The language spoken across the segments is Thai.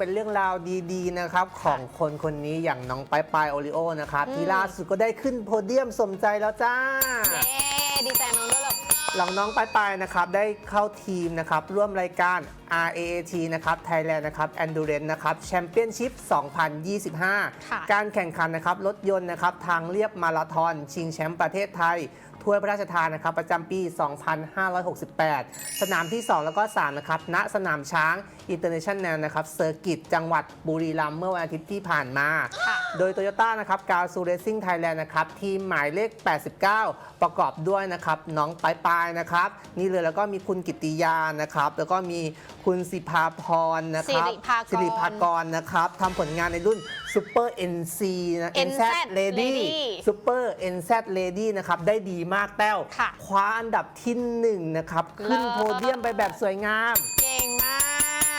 เป็นเรื่องราวดีๆนะครับของคนคนนี้อย่างน้องปายปายโอริโอนะครับอืมที่ล่าสุดก็ได้ขึ้นโพเดียมสมใจแล้วจ้า เย้ดีใจน้องด้วยหรอกหลังน้องปายปายนะครับได้เข้าทีมนะครับร่วมรายการ RAAT นะครับ Thailand นะครับ Endurance นะครับ Championship 2025 การแข่งขันนะครับรถยนต์นะครับทางเรียบมาราธอนชิงแชมป์ประเทศไทย ถ้วยพระราชทานนะครับประจำปี 2568 สนามที่ 2 แล้วก็ 3 นะครับ ณ สนามช้าง International นะครับเซอร์กิตจังหวัดบุรีรัมย์เมื่อวันอาทิตย์ที่ผ่านมาค่ะโดยโตโยต้านะครับกาวซูเรซิ่งไทยแลนด์นะครับทีมหมายเลข 89 ประกอบด้วยนะครับน้องปายปายนะครับนี่เลยแล้วก็มีคุณกิตติยานะครับแล้วก็มีคุณสิภาพรนะครับสิริภากรสิริภากรนะครับทำผลงานในรุ่น Super NC นะ NZ Lady Lady Super NZ Lady นะครับได้ดีมากแต้วค่ะคว้าอันดับที่หนึ่งนะครับ ขึ้นเลิศโพเดียมไปแบบสวยงาม เก่งมา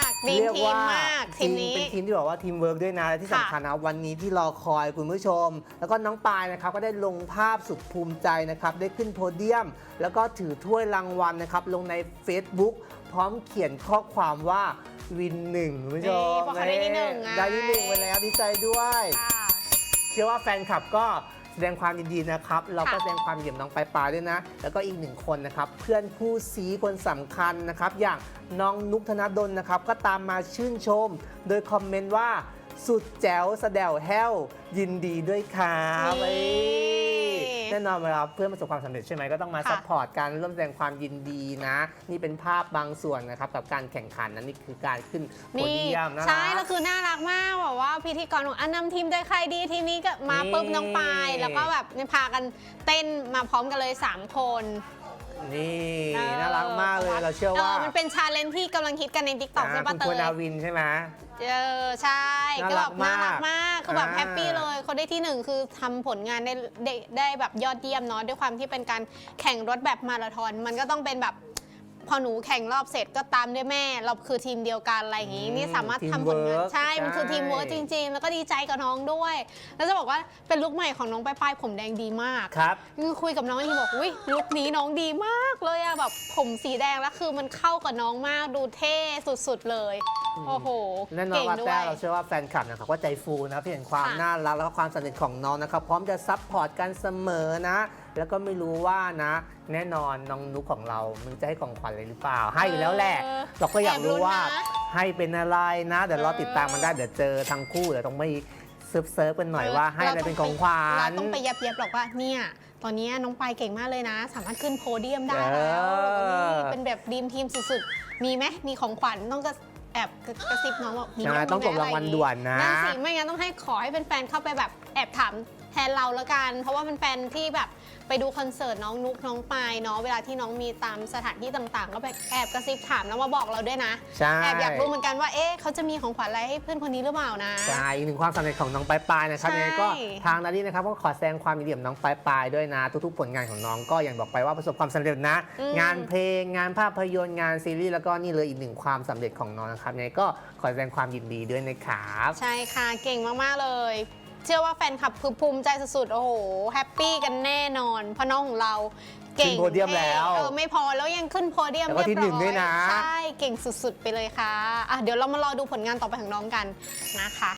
กดีมเรียกทีมว่ามากทีมนี้ เป็นทีมที่บอกว่าทีมเวิร์กด้วยนะและที่ค่ะสำคัญนะวันนี้ที่รอคอยคุณผู้ชม แล้วก็น้องปายนะครับก็ได้ลงภาพสุดภูมิใจนะครับได้ขึ้นโพเดียม แล้วก็ถือถ้วยรางวัลนะครับลงใน Facebook พร้อมเขียนข้อความว่าวินหนึ่งคุณผู้ชมนี่เพราะเขาได้ที่หนึ่งไง ได้ที่หนึ่งไปแล้วดีใจด้วย ค่ะ เชื่อว่าแฟนคลับก็ แสดงความยินดีนะครับ เราก็ค่ะแสดงความยินดีกับน้องปลายปลายด้วยนะ แล้วก็อีกหนึ่งคนนะครับ เพื่อนคู่ซีคนสำคัญนะครับ อย่างน้องนุกธนดลนะครับ ก็ตามมาชื่นชม โดยคอมเมนต์ว่าสุดแจ๋วสะแดวแห้วยินดีด้วยครับนี่เอ้ย แน่นอนเวลาเพื่อนประสบความสำเร็จใช่ไหมก็ต้องมาค่ะ ซัพพอร์ตกันร่วมแสดงความยินดีนะ นี่เป็นภาพบางส่วนนะครับกับการแข่งขันนะนี่คือการขึ้นโพนี่เดียมนะ ใช่แล้วคือน่ารักมากแบบว่าพิธีกรบอกอันนำทีมโดยใครดีทีมนี้ก็มานี่ปุ๊บน้องปายแล้วก็แบบเนี่ยพากันเต้นมาพร้อมกันเลย 3 คนนี่ออน่ารักมากเลยเราเชื่อว่ามันเป็นชาเลนจ์ที่กำลังฮิตกันใน t ิ k t o k ใช่ปะคุณเตควรยนาวินใช่ไหม เออใช่น่า ก็รัแบกบน่ารักมากมากคือแบบอ่า แฮปปี้เลยเขาได้ที่หนึ่งคือทำผลงานได้ได้ได้แบบยอดเยี่ยมเนาะด้วยความที่เป็นการแข่งรถแบบมาราธอนมันก็ต้องเป็นแบบ พอหนูแข่งรอบเสร็จก็ตามด้วยแม่ เราคือทีมเดียวกันอะไรอย่างงี้อืมนี่สามารถทำทีมผลงาน work ใช่ มันคือใช่ ทีมเวิร์กจริง ๆ แล้วก็ดีใจกับน้องด้วย แล้วจะบอกว่าเป็นลุคใหม่ของน้องปลายๆผมแดงดีมาก ครับ คือคุยกับน้องที่บอกอุ้ยลุคนี้น้องดีมากเลยอะแบบผมสีแดงแล้วคือมันเข้ากับน้องมากดูเท่สุดๆเลย โอ้โหแน่นอนเก่งว่าด้วแต้ย เราเชื่อว่าแฟนคลับนะครับก็ใจฟูนะที่เห็นความค่ะน่ารักแล้วก็ความสนิทของน้องนะครับ พร้อมจะซัพพอร์ตกันเสมอนะ แล้วก็ไม่รู้ว่านะ แน่นอนน้องนุกของเรามันจะให้ของขวัญอะไรหรือเปล่า ให้อยู่แล้วแหละเออเราก็อยากรู้ว่าแอบลุ้นนะให้เป็นอะไรนะ เดี๋ยวรอเออติดตามมันได้เดี๋ยวเจอทั้งคู่เดี๋ยวต้องไม่เซิร์ฟเซิร์ฟกันหน่อยว่าให้อะไรเป็นของขวัเราญต้องไปยับยับๆหรอกว่าเนี่ยตอนนี้น้องปายเก่งมากเลยนะ สามารถขึ้นโพเดียมได้เอแล้วอนี่เป็นแบบดีมทีมสุดๆ มีไหมมีของขวัญต้องกระแอบกระซิบน้องบอกมีไหมใช่ต้องมีกไหมดรางวัลอะไรอย่ด่วนนะนั่นสิไม่งั้นต้องให้ขอให้แฟนๆเข้าไปแบบแอบถามแทนเราแล้วกัน เพราะว่าเป็นแฟนที่แบบไปดูคอนเสิร์ตน้องนุกน้องปายเนาะเวลาที่น้องมีตามสถานที่ต่างๆ ก็ไปแอบกระซิบถามแล้วมาบอกเราด้วยนะใช่แอบอยากรู้เหมือนกันว่าเอ๊ะเขาจะมีของขวัญอะไรให้เพื่อนคนนี้หรือเปล่านะ ใช่อีกหนึ่งความสำเร็จของน้องปลายปลายนะครับใช่ ยังไงก็ทางนาดีนะครับก็ขอแสดงความยินดีกับน้องปลายปลายด้วยนะทุกๆ ผลงานของน้องก็อย่างบอกไปว่าประสบความสำเร็จนะอืมงานเพลงงานภาพยนตร์งานซีรีส์แล้วก็นี่เลยอีกหนึ่งความสำเร็จของน้องนะครับยังไงก็ขอแสดงความยินดีด้วยนะครับ ใช่ค่ะเก่งมากๆเลย เชื่อว่าแฟนคลับคือภูมิใจสุดๆ โอ้โห แฮปปี้กันแน่นอนเพราะน้องของเราเก่งขึ้นโพเดียมแล้วเออไม่พอแล้วยังขึ้นโพเดียมแล้วก็เรียบที่หนึ่ร้งอด้วยยนะ ใช่ เก่งสุดๆ ไปเลยค่ะอะ เดี๋ยวเรามารอดูผลงานต่อไปของน้องกันนะคะ